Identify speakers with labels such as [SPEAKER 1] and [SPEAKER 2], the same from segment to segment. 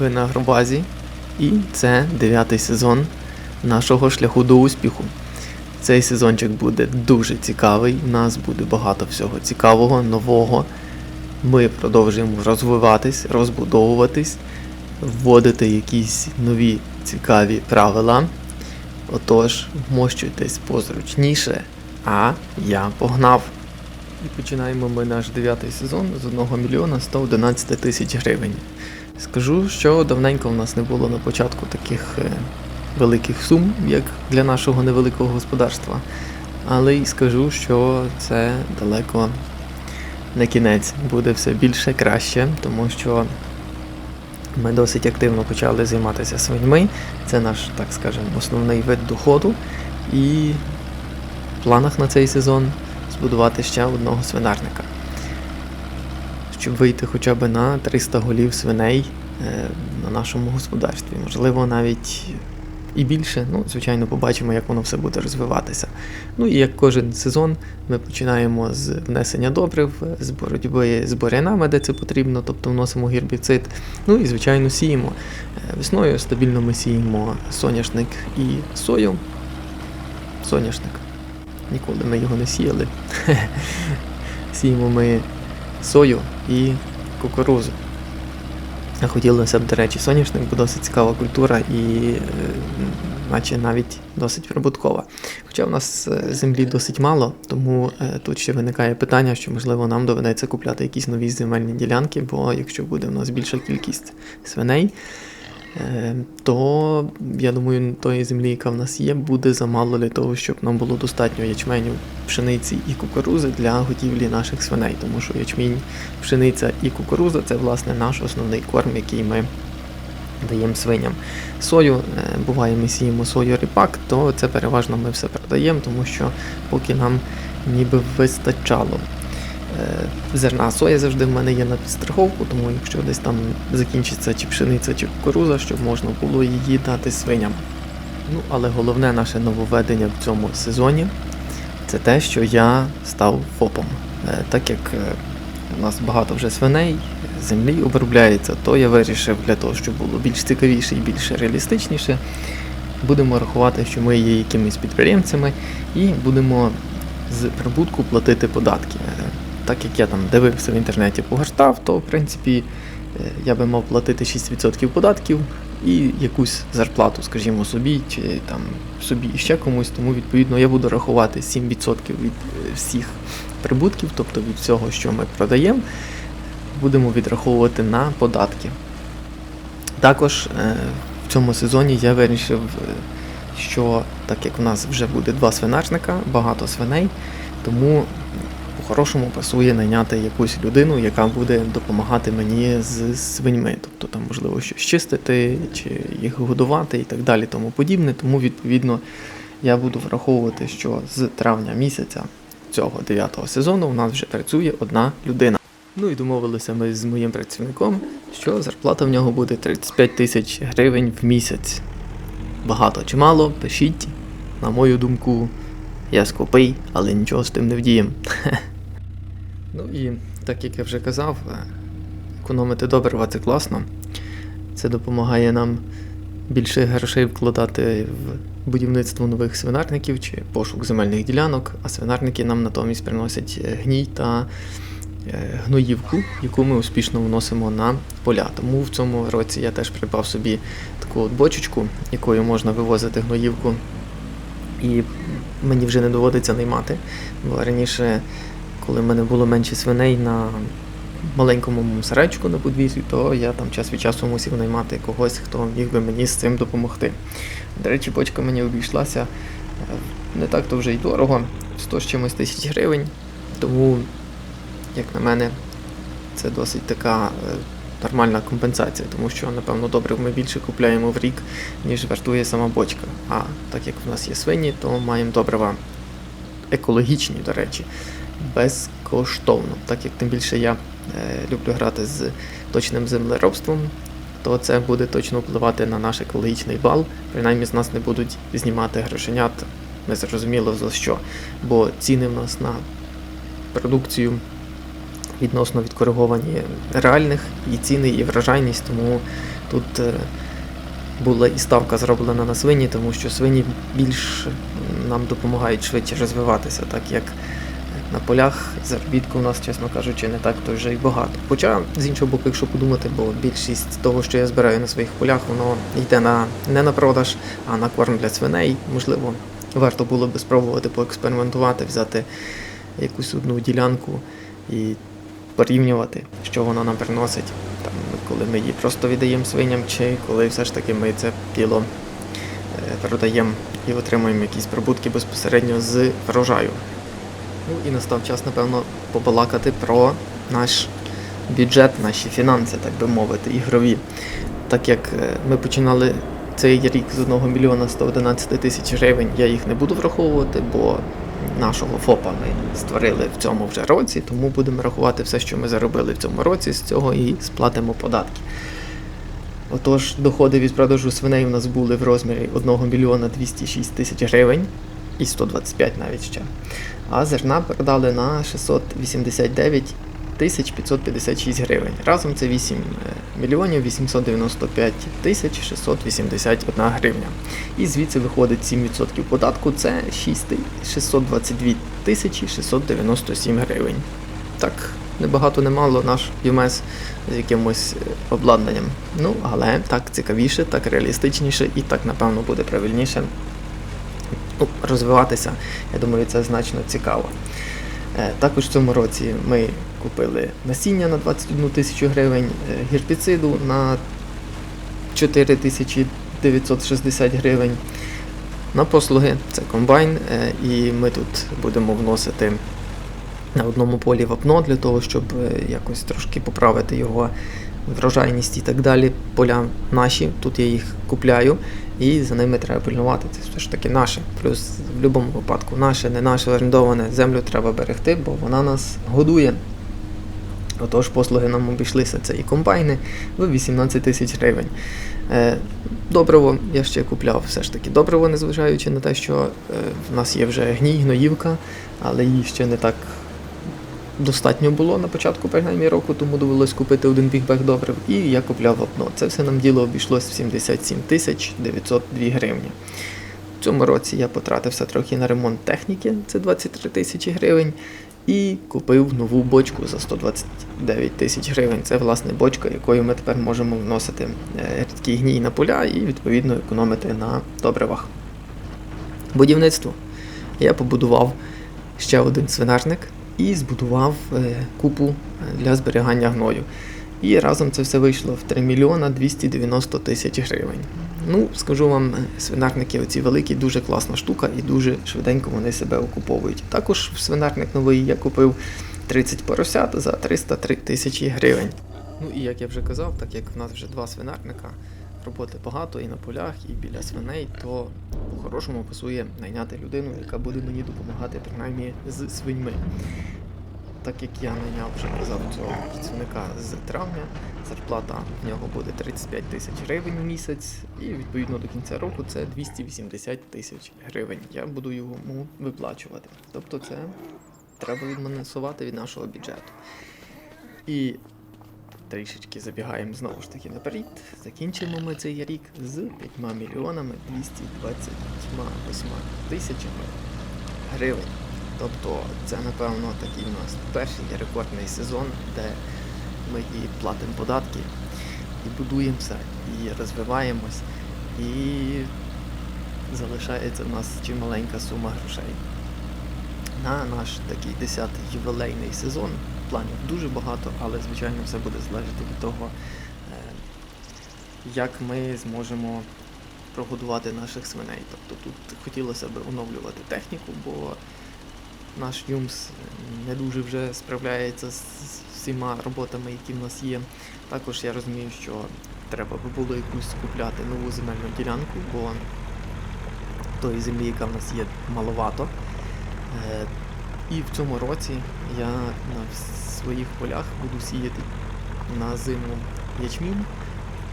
[SPEAKER 1] Ви на Гробазі, і це дев'ятий сезон нашого шляху до успіху. Цей сезончик буде дуже цікавий. У нас буде багато всього цікавого, нового. Ми продовжуємо розвиватись, розбудовуватись, вводити якісь нові цікаві правила. Отож, вмощуйтесь позручніше, а я погнав. І починаємо ми наш дев'ятий сезон з 1 мільйона 111 тисяч гривень. Скажу, що давненько в нас не було на початку таких е, великих сум, як для нашого невеликого господарства. Але й скажу, що це далеко не кінець. Буде все більше, краще, тому що ми досить активно почали займатися свиньми. Це наш, так скажемо, основний вид доходу. І в планах на цей сезон збудувати ще одного свинарника. Щоб вийти хоча б на 300 голів свиней е, на нашому господарстві. Можливо, навіть і більше. Ну, звичайно, побачимо, як воно все буде розвиватися. Ну і як кожен сезон, ми починаємо з внесення добрив, з боротьби з бурянами, де це потрібно, тобто вносимо гербіцид. Ну і, звичайно, сіємо. Е, Весною стабільно ми сіємо соняшник і сою. Соняшник. Ніколи ми його не сіяли. Сіємо ми сою і кукурузу. Хотілося б, до речі, соняшник, бо досить цікава культура і е, наче навіть досить прибуткова. Хоча в нас е, землі досить мало, тому е, тут ще виникає питання, що можливо нам доведеться купляти якісь нові земельні ділянки, бо якщо буде в нас більша кількість свиней, то я думаю, тої землі, яка в нас є, буде замало для того, щоб нам було достатньо ячменю, пшениці і кукурузи для готівлі наших свиней, тому що ячмінь, пшениця і кукуруза це власне наш основний корм, який ми даємо свиням. Сою, е, буває, ми сіємо сою ріпак, то це переважно ми все продаємо, тому що поки нам ніби вистачало. Е, Зерна соя завжди в мене є на підстраховку, тому якщо десь там закінчиться чи пшениця, чи кукуруза, щоб можна було її дати свиням. Ну, але головне наше нововведення в цьому сезоні це те, що я став ФОПом. Е, Так як е, у нас багато вже свиней, землі обробляється, то я вирішив для того, щоб було більш цікавіше і більш реалістичніше, будемо рахувати, що ми є якимись підприємцями і будемо з прибутку платити податки. Так як я там дивився в інтернеті погортав, то в принципі е, я би мав платити 6% податків і якусь зарплату, скажімо, собі, чи там собі ще комусь, тому відповідно я буду рахувати 7% від е, всіх прибутків, тобто від всього, що ми продаємо, будемо відраховувати на податки. Також е, в цьому сезоні я вирішив, що так як в нас вже буде два свинарника, багато свиней, тому по-хорошому пасує найняти якусь людину, яка буде допомагати мені з свиньми. Тобто там, можливо, щось чистити, чи їх годувати і так далі, тому подібне. Тому, відповідно, я буду враховувати, що з травня місяця цього дев'ятого сезону у нас вже працює одна людина. Ну і домовилися ми з моїм працівником, що зарплата в нього буде 35 тисяч гривень в місяць. Багато чи мало, пишіть. На мою думку, я скупий, але нічого з тим не вдієм. Ну і так як я вже казав, е, економити добрива це класно. Це допомагає нам більше грошей вкладати в будівництво нових свинарників чи пошук земельних ділянок, а свинарники нам натомість приносять е, гній та е, гноївку, яку ми успішно вносимо на поля. Тому в цьому році я теж придбав собі таку от бочечку, якою можна вивозити гноївку. І мені вже не доводиться наймати. Бо раніше, коли в мене було менше свиней на маленькому сарайчику на подвір'ї, то я там час від часу мусив наймати когось, хто міг би мені з цим допомогти. До речі, бочка мені обійшлася е, не так то вже й дорого, 100 з чимось тисяч гривень. Тому, як на мене, це досить така е, нормальна компенсація, тому що, напевно, добре ми більше купляємо в рік, ніж вартує сама бочка. А так як в нас є свині, то маємо добрива екологічні, до речі, безкоштовно. Так як тим більше я е, люблю грати з точним землеробством, то це буде точно впливати на наш екологічний бал. Принаймні з нас не будуть знімати грошенят, не зрозуміло за що. Бо ціни в нас на продукцію відносно відкориговані реальних і ціни, і вражайність, тому тут е, була і ставка зроблена на свині, тому що свині більш нам допомагають швидше розвиватися, так як на полях заробітку у нас, чесно кажучи, не так то вже й багато. Хоча, з іншого боку, якщо подумати, бо більшість того, що я збираю на своїх полях, воно йде на не на продаж, а на корм для свиней. Можливо, варто було би спробувати поекспериментувати, взяти якусь одну ділянку і порівнювати, що вона нам приносить, там, коли ми її просто віддаємо свиням, чи коли все ж таки ми це діло е, продаємо і отримуємо якісь прибутки безпосередньо з врожаю. Ну і настав час, напевно, побалакати про наш бюджет, наші фінанси, так би мовити, ігрові. Так як е, ми починали цей рік з 1 мільйона 111 тисяч гривень, я їх не буду враховувати, бо нашого ФОПа ми створили в цьому вже році, тому будемо рахувати все, що ми заробили в цьому році, з цього і сплатимо податки. Отож, доходи від продажу свиней у нас були в розмірі 1 мільйона 206 тисяч гривень і 125 навіть ще. А зерна продали на 689 тисяч 556 гривень. Разом це 8 мільйонів 895 тисяч 681 гривня. І звідси виходить 7% податку, це 6 622 тисячі 697 гривень. Так, не багато, не мало наш ЮМЕС з якимось е, обладнанням. Ну, але так цікавіше, так реалістичніше і так, напевно, буде правильніше ну, розвиватися. Я думаю, це значно цікаво. Е, Також в цьому році ми купили насіння на 21 тисячу гривень, е, гербіциду на 4 тисячі 960 гривень. На послуги це комбайн, е, і ми тут будемо вносити на одному полі вапно для того, щоб якось трошки поправити його врожайність і так далі. Поля наші, тут я їх купляю, і за ними треба пильнувати. Це все ж таки наше. Плюс в будь-якому випадку наше, не наше орендоване, землю треба берегти, бо вона нас годує. Отож, послуги нам обійшлися це і комбайни в 18 тисяч гривень. Е, добриво я ще купляв все ж таки добриво, незважаючи на те, що е, в нас є вже гній, гноївка, але її ще не так достатньо було на початку принаймні року, тому довелось купити один бігбег добрив, і я купляв вапно. Це все нам діло обійшлось в 77 тисяч 902 гривні. В цьому році я потратився трохи на ремонт техніки, це 23 тисячі гривень, і купив нову бочку за 129 тисяч гривень. Це власне бочка, якою ми тепер можемо вносити е, рідкий гній на поля і відповідно економити на добривах. Будівництво. Я побудував ще один свинарник і збудував е, купу е, для зберігання гною. І разом це все вийшло в 3 мільйона 290 тисяч гривень. Ну, скажу вам, е, свинарники оці великі, дуже класна штука і дуже швиденько вони себе окуповують. Також в свинарник новий я купив 30 поросят за 303 тисячі гривень. Ну і як я вже казав, так як в нас вже два свинарника, роботи багато і на полях, і біля свиней, то по-хорошому пасує найняти людину, яка буде мені допомагати принаймні з свиньми. Так як я найняв вже казав цього працівника з травня, зарплата в нього буде 35 тисяч гривень в місяць, і відповідно до кінця року це 280 тисяч гривень. Я буду йому виплачувати. Тобто це треба відмінусувати від нашого бюджету. І трішечки забігаємо знову ж таки наперед. Закінчимо ми цей рік з 5 мільйонами 228 тисячами гривень. Тобто це, напевно, такий у нас перший рекордний сезон, де ми і платимо податки, і будуємося, і розвиваємось, і залишається в нас чималенька сума грошей. На наш такий 10-й ювілейний сезон планів дуже багато, але звичайно все буде залежати від того, е, як ми зможемо прогодувати наших свиней. Тобто тут хотілося б оновлювати техніку, бо наш Юмс не дуже вже справляється з всіма роботами, які в нас є. Також я розумію, що треба би було якусь купляти нову земельну ділянку, бо тої землі, яка в нас є, маловато. І в цьому році я на своїх полях буду сіяти на зиму ячмінь,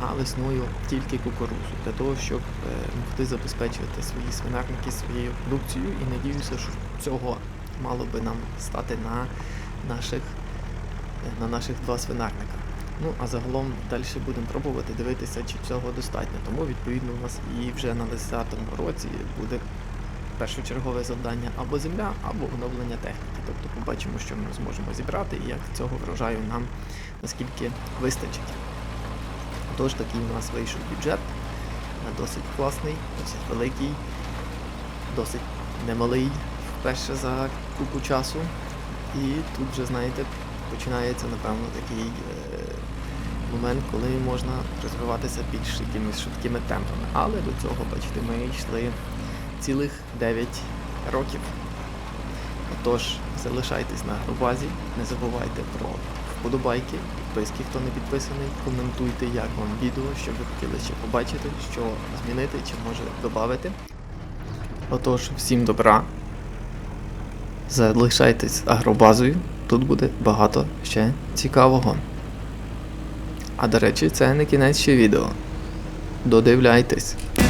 [SPEAKER 1] а весною тільки кукурузу, для того, щоб е, могти забезпечувати свої свинарники своєю продукцією. І надіюся, що цього мало би нам стати на наших, е, на наших два свинарника. Ну, а загалом далі будемо пробувати дивитися, чи цього достатньо. Тому, відповідно, у нас і вже на 10-му році буде першочергове завдання або земля, або оновлення техніки. Тобто побачимо, що ми зможемо зібрати і як цього врожаю нам наскільки вистачить. Тож такий у нас вийшов бюджет. е, Досить класний, досить великий, досить немалий вперше за купу часу. І тут вже, знаєте, починається, напевно, такий е, момент, коли можна розвиватися більш якимись швидкими темпами. Але до цього, бачите, ми йшли цілих 9 років. Отож, залишайтесь на Агробазі, не забувайте про вподобайки, підписки, хто не підписаний, коментуйте, як вам відео, що ви хотіли ще побачити, що змінити чи може додати. Отож, всім добра. Залишайтесь агробазою, тут буде багато ще цікавого. А до речі, це не кінець ще відео. Додивляйтесь.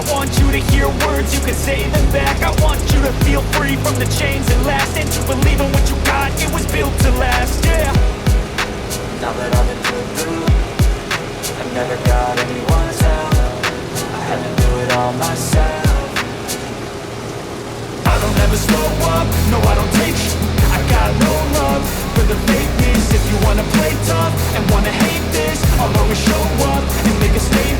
[SPEAKER 2] I want you to hear words, you can say them back. I want you to feel free from the chains that last. And to believe in what you got, it was built to last, yeah. Now that I've been through I never got anyone's help. I had to do it all myself. I don't ever slow up, no I don't take sh- I got no love for the fakeness. If you wanna play tough and wanna hate this I'll always show up and make a statement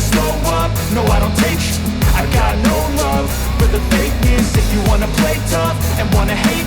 [SPEAKER 2] I slow up, no I don't take sh- I got no love. For the fakeness If you wanna play tough and wanna hate